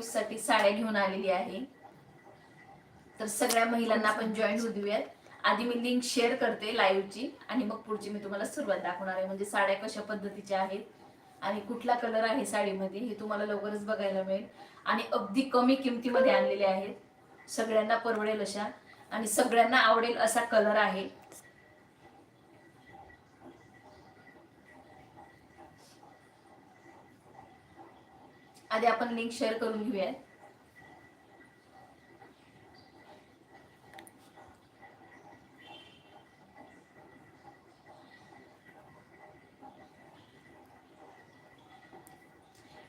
यूजसाठी साड्या घेऊन आलेली आहे. तर सगळ्या महिलांना आपण जॉईन होऊ देऊयात. आधी मी लिंक शेअर करते लाईव्हची आणि मग पुढची मी तुम्हाला सुरुवात दाखवणार आहे. म्हणजे साड्या कशा पद्धतीच्या आहेत आणि कुठला कलर आहे साडीमध्ये हे तुम्हाला लवकरच बघायला मिळेल. आणि अगदी कमी किमतीमध्ये आणलेले आहेत. सगळ्यांना परवडेल अशा. आणि सगळ्यांना आवडेल असा कलर आहे. आधी आपण लिंक शेअर करून घेऊयात.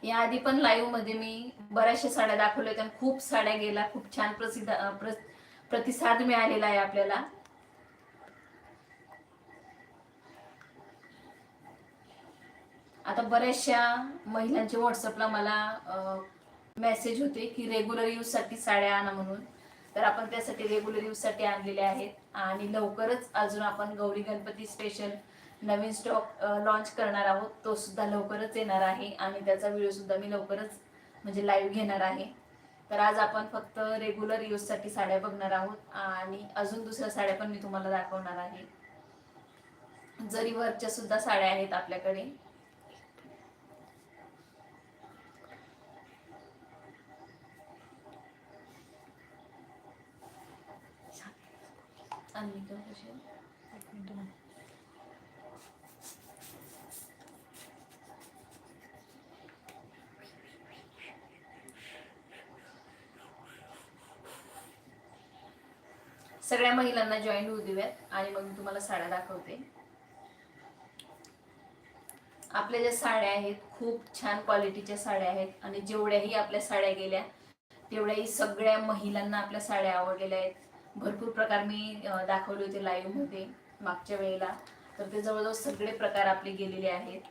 याआधी पण लाईव्हमध्ये मी बऱ्याचशा साड्या दाखवल्या होत्या. खूप साड्या गेल्या. खूप छान प्रसिद्ध प्र- प्रतिसाद मिळालेला आहे आपल्याला. आता बऱ्याचशा महिलांचे व्हॉट्सअपला मला मेसेज होते की रेग्युलर यूजसाठी साड्या आणा म्हणून. तर आपण त्यासाठी रेग्युलर यूजसाठी आणलेल्या आहेत. आणि लवकरच अजून आपण गौरी गणपती स्पेशल नवीन स्टॉक लॉन्च करणार आहोत. तो सुद्धा लवकरच येणार आहे. आणि त्याचा व्हिडिओ सुद्धा मी लवकरच म्हणजे लाईव्ह घेणार आहे. तर आज आपण फक्त रेग्युलर यूजसाठी साड्या बघणार आहोत. आणि अजून दुसऱ्या साड्या पण मी तुम्हाला दाखवणार आहे. जरी वरच्या सुद्धा साड्या आहेत आपल्याकडे. सगळ्या महिलांना जॉईन होऊ देऊयात आणि मग मी तुम्हाला साड्या दाखवते. आपल्या ज्या साड्या आहेत खूप छान क्वालिटीच्या साड्या आहेत आणि जेवढ्याही आपल्या साड्या गेल्या तेवढ्याही सगळ्या महिलांना आपल्या साड्या आवडलेल्या आहेत. भरपूर प्रकार मी दाखवले होते लाईव्हमध्ये मागच्या वेळेला. तर ते जवळजवळ सगळे प्रकार आपले गेलेले आहेत.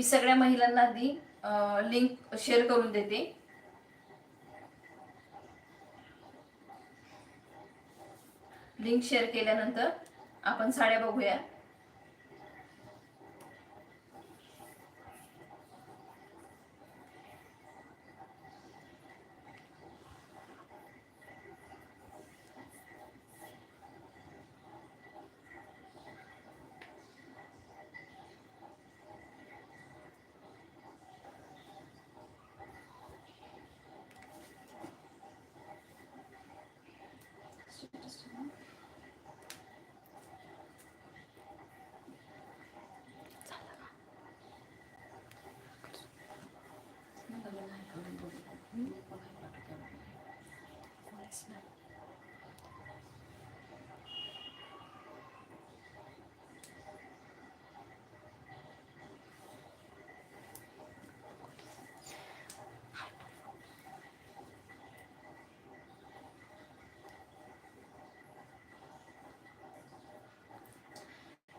मी सगळ्या महिलांना आधी लिंक शेअर करून देते. लिंक शेअर केल्यानंतर आपण साड्या बघूया.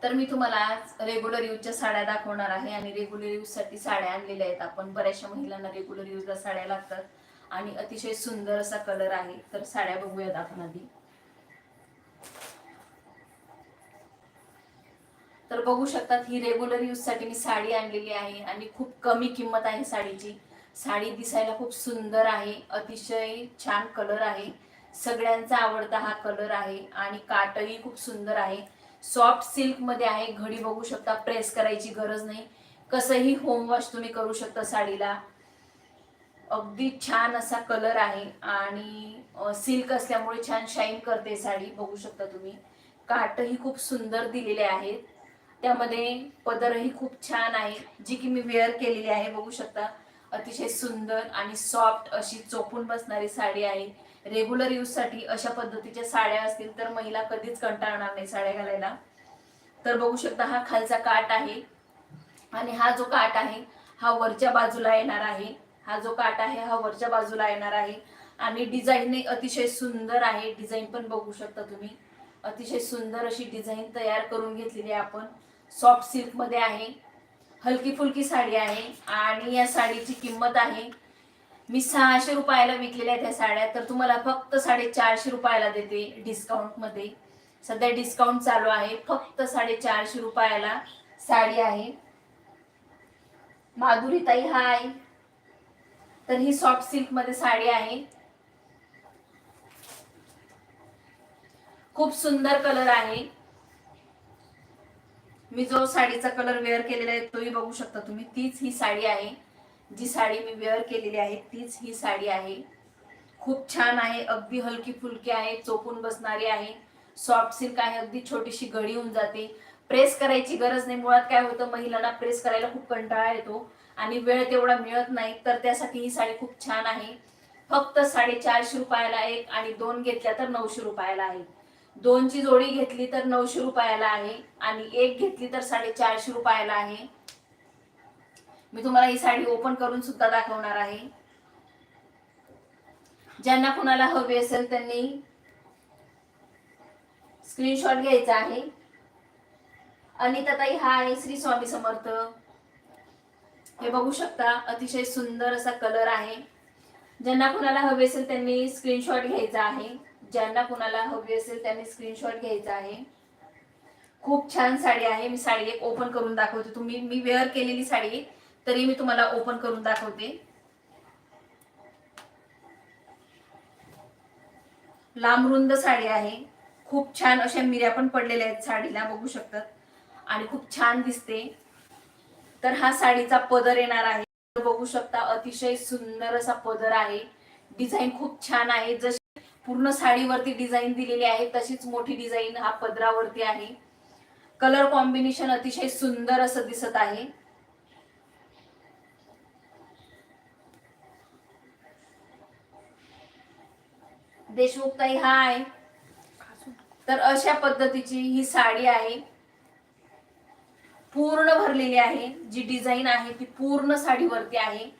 तर मी तुम्हाला आज रेग्युलर यूजच्या साड्या दाखवणार आहे आणि रेग्युलर यूजसाठी साड्या आणलेल्या आहेत. आपण बऱ्याचशा महिलांना रेग्युलर यूजला साड्या लागतात आणि अतिशय सुंदर असा कलर आहे. तर साड्या बघूयात आपण आधी. तर बघू शकतात ही रेग्युलर यूजसाठी मी साडी आणलेली आहे आणि खूप कमी किंमत आहे साडीची. साडी दिसायला खूप सुंदर आहे अतिशय छान कलर आहे. सगळ्यांचा आवडता हा कलर आहे आणि काटही खूप सुंदर आहे. सॉफ्ट सिल्कमध्ये आहे घडी बघू शकता प्रेस करायची गरज नाही. कसंही होमवॉश तुम्ही करू शकता साडीला. अगदी छान असा कलर आहे आणि सिल्क असल्यामुळे छान शाईन करते साडी बघू शकता तुम्ही. काटही खूप सुंदर दिलेले आहेत. त्यामध्ये पदरही खूप छान आहे जी की मी वेअर केलेली आहे बघू शकता. अतिशय सुंदर आणि सॉफ्ट अशी चोपून बसणारी साडी आहे. रेग्युलर यूजसाठी अशा पद्धतीच्या साड्या असतील तर महिला कधीच कंटाळणार नाही साड्या घालायला. तर बघू शकता हा खालचा काट आहे आणि हा जो काट आहे हा वरच्या बाजूला येणार आहे. हा जो काट आहे हा वरच्या बाजूला येणार आहे. आणि डिझाईन अतिशय सुंदर आहे. डिझाईन पण बघू शकता तुम्ही. अतिशय सुंदर अशी डिझाईन तयार करून घेतलेली आहे आपण. सॉफ्ट सिल्कमध्ये आहे. हलकी फुलकी साडी आहे. आणि या साडीची किंमत आहे मी सहाशे रुपयाला विकलेल्या आहेत ह्या साड्या तर तुम्हाला फक्त साडेचारशे रुपयाला देते डिस्काउंटमध्ये. सध्या डिस्काउंट चालू आहे. फक्त साडेचारशे रुपयाला साडी आहे. माधुरीताई हाय तर ही सॉफ्ट सिल्कमध्ये साडी आहे. खूप सुंदर कलर आहे. मी जो साडीचा कलर वेअर केलेला आहे तोही बघू शकता तुम्ही. तीच ही साडी आहे. जी साडी मी वेअर केलेली आहे तीच ही साडी आहे. खूप छान आहे अगदी हलकी फुलकी आहे चोपून बसणारी आहे. सॉफ्ट सिल्क आहे अगदी छोटीशी घडी होऊन जाते. प्रेस करायची गरज नाही. मुळात काय होतं महिलांना प्रेस करायला खूप कंटाळा येतो आणि वेळ तेवढा मिळत नाही तर त्यासाठी ही साडी खूप छान आहे. फक्त साडेचारशे रुपयाला एक आणि दोन घेतल्या तर नऊशे रुपयाला आहे. दोनची जोडी घेतली तर नऊशे रुपयाला आहे आणि एक घेतली तर साडेचारशे रुपयाला आहे. मी तुम्हाला ही साडी ओपन करून सुद्धा दाखवणार आहे. ज्यांना कुणाला हवी असेल त्यांनी स्क्रीनशॉट घ्यायचा आहे. अनिताताई हा आहे श्री स्वामी समर्थ. हे बघू शकता अतिशय सुंदर असा कलर आहे. ज्यांना कुणाला हवे असेल त्यांनी स्क्रीनशॉट घ्यायचा आहे. ज्यांना कुणाला हवी असेल त्यांनी स्क्रीनशॉट घ्यायचा आहे. खूप छान साडी आहे. मी साडी एक ओपन करून दाखवते तुम्ही. मी वेअर केलेली साडी आहे, तरी मी तुम्हाला ओपन करून दाखवते. लांबरुंद साडी आहे. खूप छान अशा मिऱ्या पण पडलेल्या आहेत साडीला बघू शकतात. आणि खूप छान दिसते. तर हा साडीचा पदर येणार आहे. बघू शकता अतिशय सुंदर असा पदर आहे. डिझाईन खूप छान आहे. जशी पूर्ण साडीवरती डिझाईन दिलेली आहे तशीच मोठी डिझाईन हा पदरावरती आहे. कलर कॉम्बिनेशन अतिशय सुंदर असं दिसत आहे. देशमुख ताई हाय. तर अशा पद्धतीची ही साडी आहे. पूर्ण भरलेली आहे. जी डिझाईन आहे ती पूर्ण साडीवरती आहे.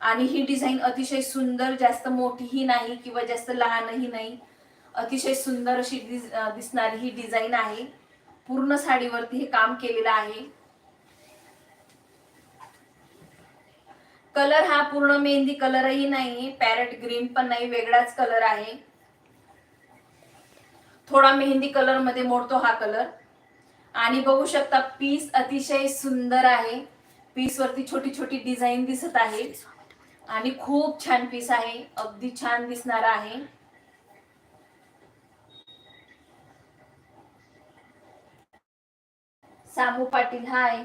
आणि ही डिझाईन अतिशय सुंदर जास्त मोठीही नाही किंवा जास्त लहानही नाही. अतिशय सुंदर अशी दिसणारी ही डिझाईन आहे. पूर्ण साडीवरती हे काम केलेलं आहे. कलर हा पूर्ण मेहंदी कलरही नाही पॅरेट ग्रीन पण नाही वेगळाच कलर आहे. थोडा मेहंदी कलरमध्ये मोडतो हा कलर. आणि बघू शकता पीस अतिशय सुंदर आहे. पीस वरती छोटी छोटी डिझाईन दिसत आहे. आणि खूप छान पीस आहे. अगदी छान दिसणार आहे. सामू पाटील हाय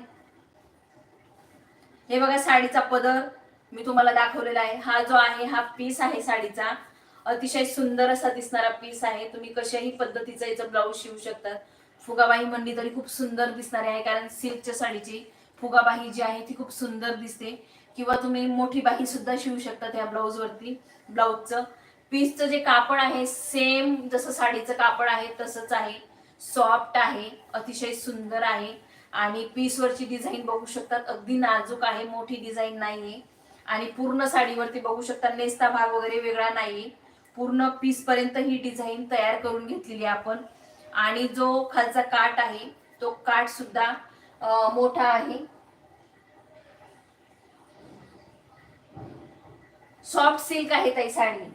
हे बघा साडीचा पदर. मी तुम्हाला दाखवलेला आहे. हा जो आहे हा पीस आहे साडीचा. अतिशय सुंदर असा दिसणारा पीस आहे. तुम्ही कशाही पद्धतीचा याचं ब्लाऊज शिवू शकता. फुगाबाही म्हणली तरी खूप सुंदर दिसणारी आहे कारण सिल्कच्या साडीची. फुगाबाही जी आहे ती खूप सुंदर दिसते. किंवा तुम्ही मोठी बाही सुद्धा शिवू शकता त्या ब्लाऊज वरती ब्लाऊजचं पीसचं जे कापड आहे सेम जसं साडीचं कापड आहे तसंच आहे. सॉफ्ट आहे अतिशय सुंदर आहे. आणि पीसवरची डिझाईन बघू शकतात. अगदी नाजूक आहे मोठी डिझाईन नाहीये. आणि पूर्ण साडीवरती बघू शकता नेस्ता भाग वगैरे वेगळा नाही. पूर्ण पीस पर्यंत ही डिझाईन तयार करून घेतलेली आपण. आणि जो खालचा काट आहे तो काठ सुद्धा मोठा आहे. सॉफ्ट सिल्क आहे ताई साडी.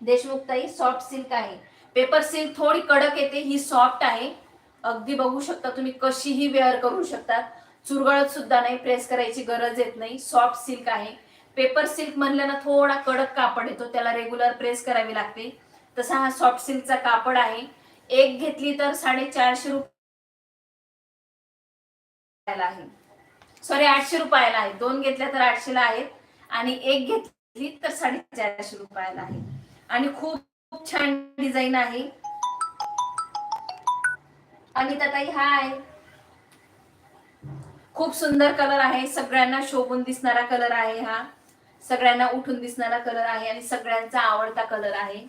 देशमुख ताई सॉफ्ट सिल्क आहे. पेपर सिल्क थोडी कडक येते ही सॉफ्ट आहे. अगदी बघू शकता तुम्ही कशीही वेअर करू शकता. चुरगळत सुद्धा नाही प्रेस करायची गरज येत नाही. सॉफ्ट सिल्क आहे. पेपर सिल्क म्हणलं ना थोडा कडक कापड येतो. त्याला रेग्युलर प्रेस करावी लागते. तसा हा सॉफ्ट सिल्कचा कापड आहे. एक घेतली तर साडेचारशे रुपयाला आहे. सॉरी आठशे रुपयाला आहे. दोन घेतल्या तर आठशेला आहेत. आणि एक घेतली तर साडेचारशे रुपयाला आहे. आणि खूप खूप छान डिझाईन आहे. अनिता ताई हाय खूप सुंदर कलर आहे. सगळ्यांना शोभून दिसणारा कलर आहे हा. सगळ्यांना उठून दिसणारा कलर आहे आणि सगळ्यांचा आवडता कलर आहे.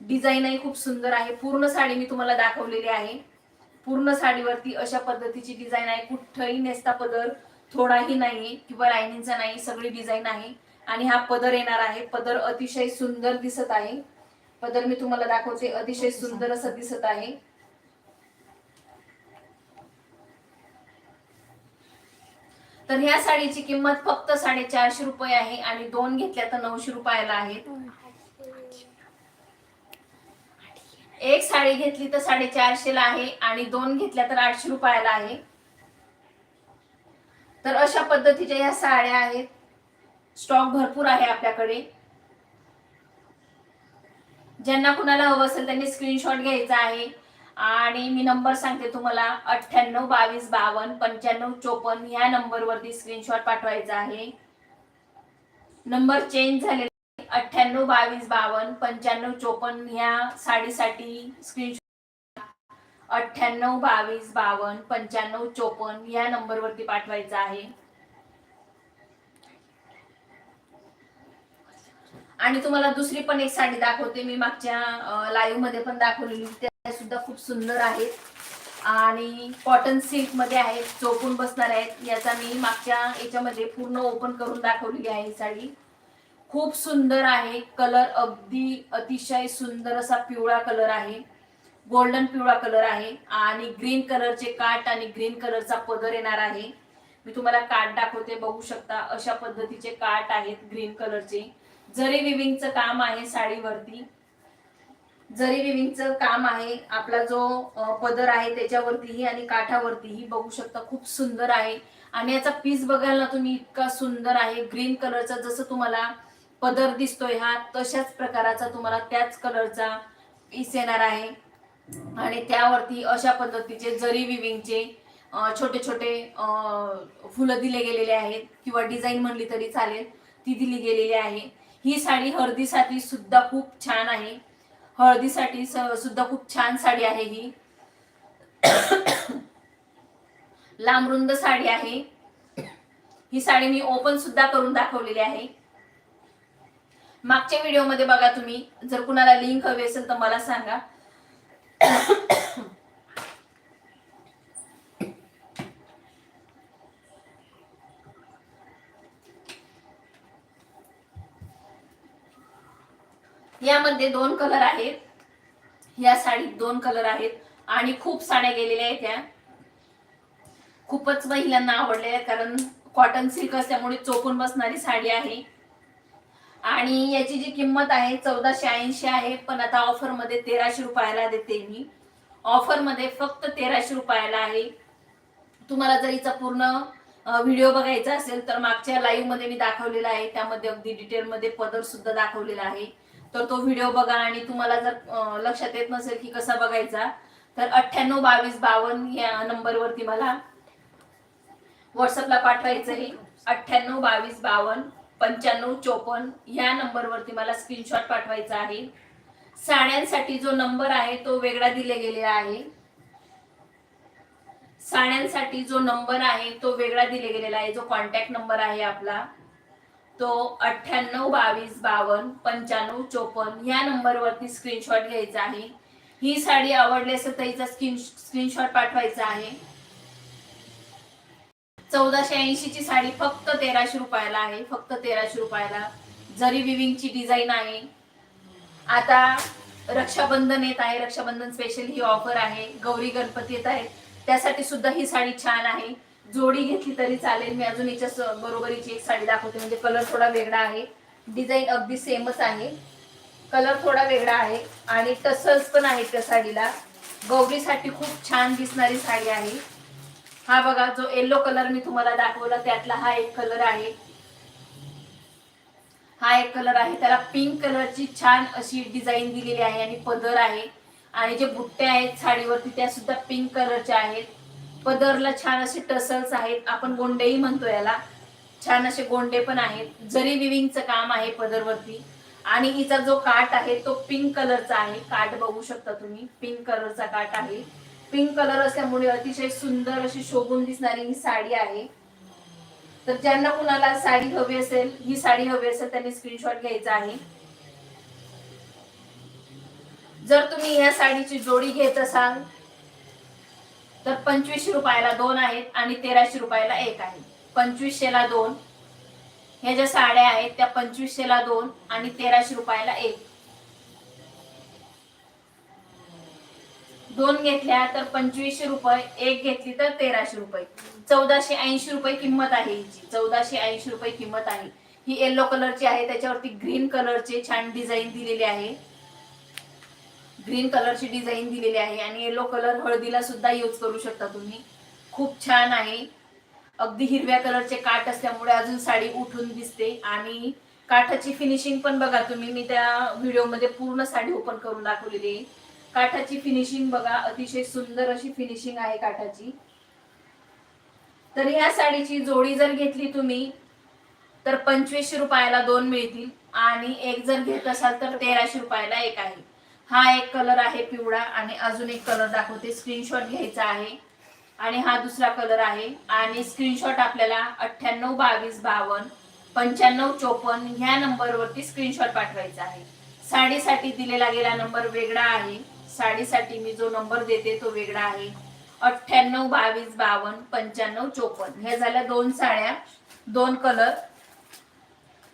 डिझाईनही खूप सुंदर आहे. पूर्ण साडी मी तुम्हाला दाखवलेली आहे. पूर्ण साडीवरती अशा पद्धतीची डिझाईन आहे. कुठंही नेसता पदर थोडाही नाही किंवा लायनिंगचा नाही. सगळी डिझाईन आहे. आणि हा पदर येणार आहे. पदर अतिशय सुंदर दिसत आहे. पदर मी तुम्हाला दाखवते. अतिशय सुंदर असं दिसत आहे. तर ह्या साडीची किंमत फक्त साडेचारशे रुपये आहे आणि दोन घेतल्या तर नऊशे रुपयाला आहेत. एक साडी घेतली तर साडेचारशे ला आहे आणि दोन घेतल्या तर आठशे रुपयाला आहे. तर अशा पद्धतीच्या ह्या साड्या आहेत. स्टॉक भरपूर आहे आपल्याकडे. ज्यांना कुणाला हवं असेल त्यांनी स्क्रीनशॉट घ्यायचा आहे. आणि मी नंबर सांगते तुम्हाला अठ्ठ्याण्णव बावीस बावन्न पंच्याण्णव चोपन्न ह्या नंबरवरती स्क्रीनशॉट पाठवायचा आहे. नंबर चेंज झालेला अठ्ठ्याण्णव बावीस बावन्न पंच्याण्णव चोपन्न ह्या साडीसाठी स्क्रीनशॉट अठ्ठ्याण्णव बावीस बावन्न पंच्याण्णव चोपन्न ह्या नंबरवरती पाठवायचा आहे. आणि तुम्हाला दुसरी पण एक साडी दाखवते मी मागच्या लाईव्हमध्ये पण दाखवलेली. सुद्धा खूप सुंदर आहेत. आणि कॉटन सिल्कमध्ये आहेत चोपून बसणार आहेत. याचा मी मागच्या याच्यामध्ये पूर्ण ओपन करून दाखवलेली आहे ही साडी. खूप सुंदर आहे. कलर अगदी अतिशय सुंदर असा पिवळा कलर आहे. गोल्डन पिवळा कलर आहे. आणि ग्रीन कलरचे काट आणि ग्रीन कलरचा पदर येणार आहे. मी तुम्हाला काट दाखवते. बघू शकता अशा पद्धतीचे काट आहेत ग्रीन कलरचे जरी विविंगचं काम आहे साडीवरती जरी विविंगचं काम आहे आपला जो पदर आहे त्याच्यावरतीही आणि काठावरतीही बघू शकता खूप सुंदर आहे. आणि याचा पीस बघायला ना तुम्ही इतका सुंदर आहे ग्रीन कलरचा जसं तुम्हाला पदर दिसतोय हा तशाच प्रकाराचा तुम्हाला त्याच कलरचा पीस येणार आहे. आणि त्यावरती अशा पद्धतीचे जरी विविंगचे छोटे छोटे फुलं दिले गेलेले आहेत किंवा डिझाईन म्हणली तरी चालेल ती दिली गेलेली आहे. ही साडी हळदीसाठी सुद्धा खूप छान आहे. हळदीसाठी स- सुद्धा खूप छान साडी आहे ही. लांबरुंद साडी आहे. ही साडी मी ओपन सुद्धा करून दाखवलेली आहे. मागच्या व्हिडिओमध्ये बघा तुम्ही. जर कुणाला लिंक हवी असेल तर मला सांगा. यामध्ये दोन कलर आहेत. या साडीत दोन कलर आहेत. आणि खूप साड्या गेलेल्या आहेत त्या खूपच महिलांना आवडलेल्या आहेत कारण कॉटन सिल्क असल्यामुळे चोपून बसणारी साडी आहे. आणि याची जी किंमत आहे चौदाशे ऐंशी आहे. पण आता ऑफरमध्ये तेराशे रुपयाला देते मी. ऑफरमध्ये फक्त तेराशे रुपयाला आहे. तुम्हाला जर हिचा पूर्ण व्हिडिओ बघायचा असेल तर मागच्या लाईव्हमध्ये मी दाखवलेला आहे. त्यामध्ये अगदी डिटेलमध्ये पदर सुद्धा दाखवलेला आहे. तर तो व्हिडिओ बघा आणि तुम्हाला जर लक्षात येत नसेल की कसा बघायचा तर अठ्ठ्याण्णव बावीस बावन्न या नंबरवरती मला व्हॉट्सअपला पाठवायचं आहे. अठ्ठ्याण्णव बावीस बावन्न पंच्याण्णव चोपन्न या नंबरवरती मला स्क्रीनशॉट पाठवायचा आहे. साड्यांसाठी जो नंबर आहे तो वेगळा दिले गेलेला आहे. साड्यांसाठी जो नंबर आहे तो वेगळा दिले गेलेला आहे. जो कॉन्टॅक्ट नंबर आहे आपला. तो अठ्ठ्याण्णव बावीस बावन्न पंच्याण्णव चोपन्न ह्या नंबरवरती स्क्रीनशॉट घ्यायचा आहे. ही साडी आवडली असेल तर हिचा स्क्रीन स्क्रीनशॉट पाठवायचा आहे. चौदाशे ऐंशी ची साडी फक्त तेराशे रुपयाला आहे. फक्त तेराशे रुपयाला. जरी विविंगची डिझाईन आहे. आता रक्षाबंधन येत आहे. रक्षाबंधन स्पेशल ही ऑफर आहे. गौरी गणपती येत आहे त्यासाठी सुद्धा ही साडी छान आहे. जोडी घेतली तरी चालेल. मी अजून याच्या स- बरोबरीची एक साडी दाखवते. म्हणजे कलर थोडा वेगळा आहे. डिझाईन अगदी सेमच आहे. कलर थोडा वेगळा आहे. आणि टसल्स पण आहेत त्या साडीला. गौरीसाठी खूप छान दिसणारी साडी आहे. हा बघा जो येल्लो कलर मी तुम्हाला दाखवला त्यातला हा एक कलर आहे. हा एक कलर आहे. त्याला पिंक कलरची छान अशी डिझाईन दिलेली आहे आणि पदर आहे. आणि जे बुट्टे आहेत साडीवरती त्या सुद्धा पिंक कलरच्या आहेत. पदरला छान असे टसल्स आहेत. आपण गोंडेही म्हणतो याला. छान असे गोंडे पण आहेत. जरी विविंगचं काम आहे पदरवरती. आणि हिचा जो काठ आहे तो पिंक कलरचा आहे. काठ बघू शकता तुम्ही. पिंक कलरचा काठ आहे. पिंक कलर असल्यामुळे अतिशय सुंदर अशी शोभून दिसणारी ही साडी आहे. तर ज्यांना कुणाला साडी हवी असेल ही साडी हवी असेल त्यांनी स्क्रीनशॉट घ्यायचा आहे. जर तुम्ही या साडीची जोडी घेत असाल तर पंचवीसशे रुपयाला दोन आहेत आणि तेराशे रुपयाला एक आहे. पंचवीसशेला दोन ह्या ज्या साड्या आहेत त्या पंचवीसशेला दोन आणि तेराशे रुपयाला एक. दोन घेतल्या तर पंचवीसशे रुपये एक घेतली तर तेराशे रुपये. चौदाशे ऐंशी रुपये किंमत आहे हिची. चौदाशे ऐंशी रुपये किंमत आहे. ही येल्लो कलरची आहे त्याच्यावरती ग्रीन कलरचे छान डिझाईन दिलेली आहे. ग्रीन कलरची डिझाईन दिलेली आहे आणि येलो कलर हळदीला सुद्धा यूज करू शकता तुम्ही. खूप छान आहे. अगदी हिरव्या कलरचे काठ असल्यामुळे अजून साडी उठून दिसते आणि काठाची फिनिशिंग पण बघा तुम्ही. मी त्या व्हिडिओमध्ये पूर्ण साडी ओपन करून दाखवलेली आहे. काठाची फिनिशिंग बघा अतिशय सुंदर अशी फिनिशिंग आहे काठाची. तर ह्या साडीची जोडी जर घेतली तुम्ही तर पंचवीसशे रुपयाला दोन मिळतील आणि एक जर घेत असाल तर तेराशे रुपयाला एक आहे. हा एक कलर आहे पिवळा आणि अजून एक कलर दाखवते. स्क्रीनशॉट घ्यायचा आहे. आणि हा दुसरा कलर आहे. आणि स्क्रीनशॉट आपल्याला अठ्ठ्याण्णव बावीस बावन्न पंच्याण्णव चोपन्न ह्या नंबरवरती स्क्रीनशॉट पाठवायचा आहे. साडीसाठी दिलेला गेला नंबर वेगळा आहे. साडीसाठी मी जो नंबर देते तो वेगळा आहे. अठ्ठ्याण्णव बावीस बावन्न पंच्याण्णव चोपन्न. ह्या झाल्या दोन साड्या दोन कलर.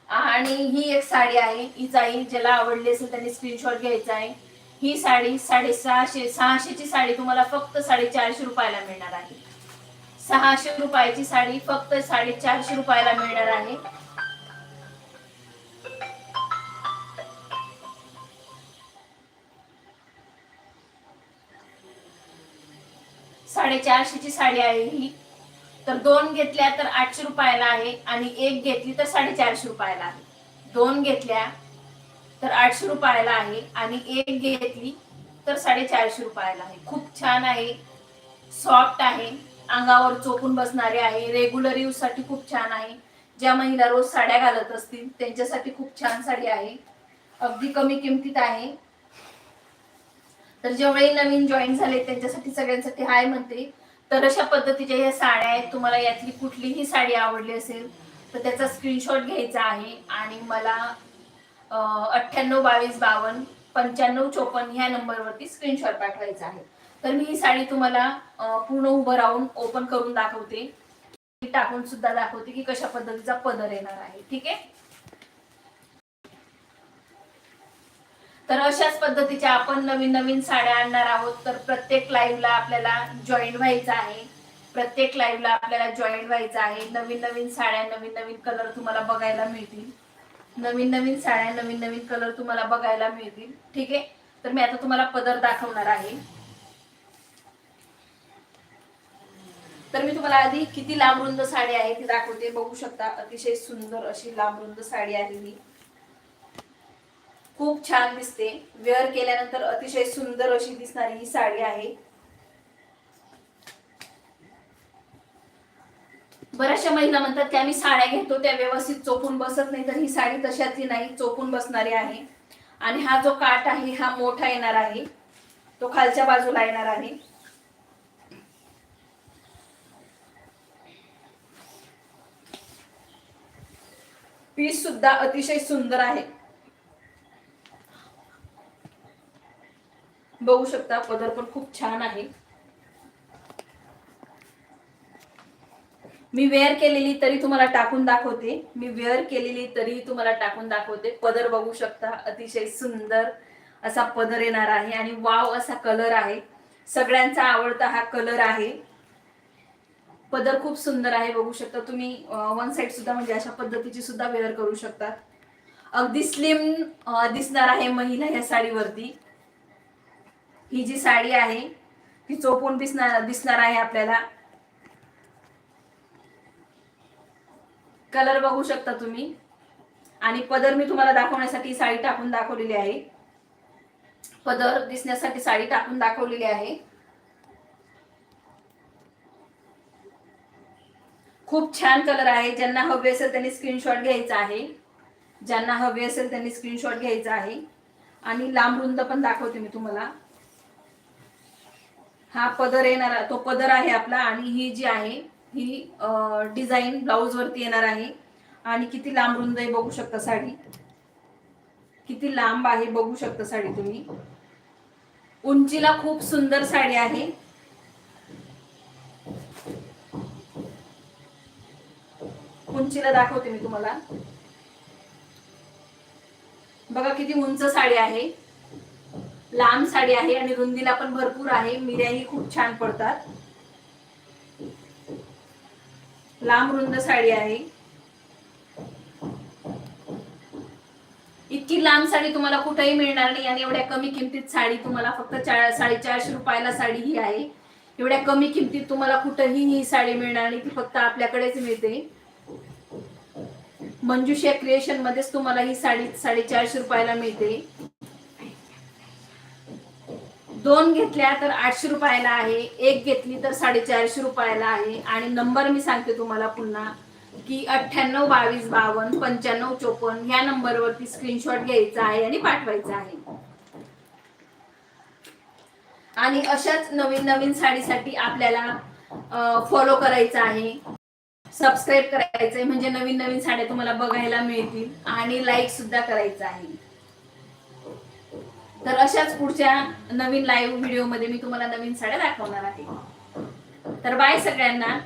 आणि ही एक साडी आहे हिचाही ज्याला आवडली असेल त्यांनी स्क्रीनशॉट घ्यायचा आहे. ही साडी साडेसहाशे सहाशेची साडी तुम्हाला फक्त साडेचारशे रुपयाला मिळणार आहे. सहाशे रुपयाची साडी फक्त साडेचारशे रुपयाला मिळणार आहे. साडेचारशेची साडी आहे ही. तर दोन घेतल्या तर आठशे रुपयाला आहे आणि एक घेतली तर साडेचारशे रुपयाला आहे. दोन घेतल्या तर आठशे रुपयाला आहे आणि एक घेतली तर साडेचारशे रुपयाला आहे. खूप छान आहे. सॉफ्ट आहे. अंगावर चोपून बसणारे आहे. रेग्युलर यूजसाठी खूप छान आहे. ज्या महिला रोज साड्या घालत असतील त्यांच्यासाठी खूप छान साडी आहे. अगदी कमी किमतीत आहे. तर जेवढे नवीन जॉईन झाले त्यांच्यासाठी सगळ्यांसाठी हाय म्हणते. तर अशा पद्धतीच्या ह्या साड्या आहेत. तुम्हाला यातली कुठलीही साडी आवडली असेल तर त्याचा स्क्रीनशॉट घ्यायचा आहे. आणि मला अठ्ठ्याण्णव बावीस बावन्न पंच्याण्णव चोपन्न ह्या नंबरवरती स्क्रीनशॉट पाठवायचा आहे. तर मी ही साडी तुम्हाला पूर्ण उभं राहून ओपन करून दाखवते. टाकून सुद्धा दाखवते की कशा पद्धतीचा पदर येणार आहे. ठीक आहे? तर अशाच पद्धतीच्या आपण नवीन नवीन साड्या आणणार आहोत. तर प्रत्येक लाईव्हला आपल्याला जॉईन व्हायचं आहे. प्रत्येक लाईव्हला आपल्याला जॉईन व्हायचं आहे. नवीन नवीन साड्या नवीन नवीन कलर तुम्हाला बघायला मिळतील. नवीन नवीन साड्या नवीन नवीन कलर तुम्हाला बघायला मिळतील. ठीक आहे? तर मी आता तुम्हाला पदर दाखवणार आहे. तर मी तुम्हाला आधी किती लांबरुंद साडी आहे ती दाखवते. बघू शकता अतिशय सुंदर अशी लांबरुंद साडी आहे ही खूप छान दिसते. वेअर केल्यानंतर अतिशय सुंदर अशी दिसणारी ही साडी आहे. बऱ्याचशा महिला म्हणतात की आम्ही साड्या घेतो त्या व्यवस्थित चोपून बसत नाही तर ही साडी तशातली नाही चोपून बसणारी आहे. आणि हा जो काठ आहे हा मोठा येणार आहे. तो खालच्या बाजूला येणार आहे. पीस सुद्धा अतिशय सुंदर आहे. बघू शकता पदर पण खूप छान आहे. मी वेअर केलेली तरी तुम्हाला टाकून दाखवते. मी वेअर केलेली तरी तुम्हाला टाकून दाखवते. पदर बघू शकता अतिशय सुंदर असा पदर येणार आहे आणि वाव असा कलर आहे. सगळ्यांचा आवडता हा कलर आहे. पदर खूप सुंदर आहे बघू शकता तुम्ही. वन साइड सुद्धा म्हणजे अशा पद्धतीची सुद्धा वेअर करू शकता. अगदी स्लिम दिसणार आहे महिला या साडीवरती. ही जी साडी आहे ती चोपून दिसणार दिसणार आहे आपल्याला. कलर बघू शकता तुम्ही. आणि पदर मी तुम्हाला दाखवण्यासाठी साडी टाकून दाखवलेली आहे. पदर दिसण्यासाठी साडी टाकून दाखवलेली आहे. खूप छान कलर आहे. ज्यांना हवे असेल त्यांनी स्क्रीनशॉट घ्यायचा आहे. ज्यांना हवे असेल त्यांनी स्क्रीनशॉट घ्यायचा आहे. आणि लांब रुंद पण दाखवते मी तुम्हाला. हा पदर येणार तो पदर आहे आपला आणि ही जी आहे ही डिझाईन ब्लाऊज वरती येणार आहे. आणि किती लांब रुंद आहे बघू शकता साडी. किती लांब आहे बघू शकता साडी तुम्ही. उंचीला खूप सुंदर साडी आहे. उंचीला दाखवते मी तुम्हाला. बघा किती उंच साडी आहे. लांब साडी आहे आणि रुंदीला पण भरपूर आहे. मिऱ्याही खूप छान पडतात. लांब रुंद साडी आहे. इतकी लांब साडी तुम्हाला कुठेही मिळणार नाही आणि एवढ्या कमी किमतीत साडी तुम्हाला फक्त साडेचारशे रुपयाला साडी ही आहे. एवढ्या कमी किमतीत तुम्हाला कुठंही ही साडी मिळणार नाही. ती फक्त आपल्याकडेच मिळते. मंजुषा क्रिएशन मध्येच तुम्हाला ही साडी साडेचारशे रुपयाला मिळते. दोन घेतल्या तर आठशे रुपयाला आहे एक घेतली तर साडेचारशे रुपयाला आहे. आणि नंबर मी सांगते तुम्हाला पुन्हा की अठ्ठ्याण्णव बावीस बावन्न पंच्याण्णव चोपन्न या नंबरवरती स्क्रीनशॉट घ्यायचा आहे आणि पाठवायचा आहे. आणि अशाच नवीन नवीन साडीसाठी आपल्याला फॉलो करायचं आहे. सबस्क्राईब आहे म्हणजे नवीन नवीन साड्या तुम्हाला बघायला मिळतील. आणि लाईक सुद्धा करायचं आहे. तर अशाच पुढच्या नवीन लाईव्ह व्हिडिओमध्ये मी तुम्हाला नवीन साड्या दाखवणार आहे. तर बाय सगळ्यांना.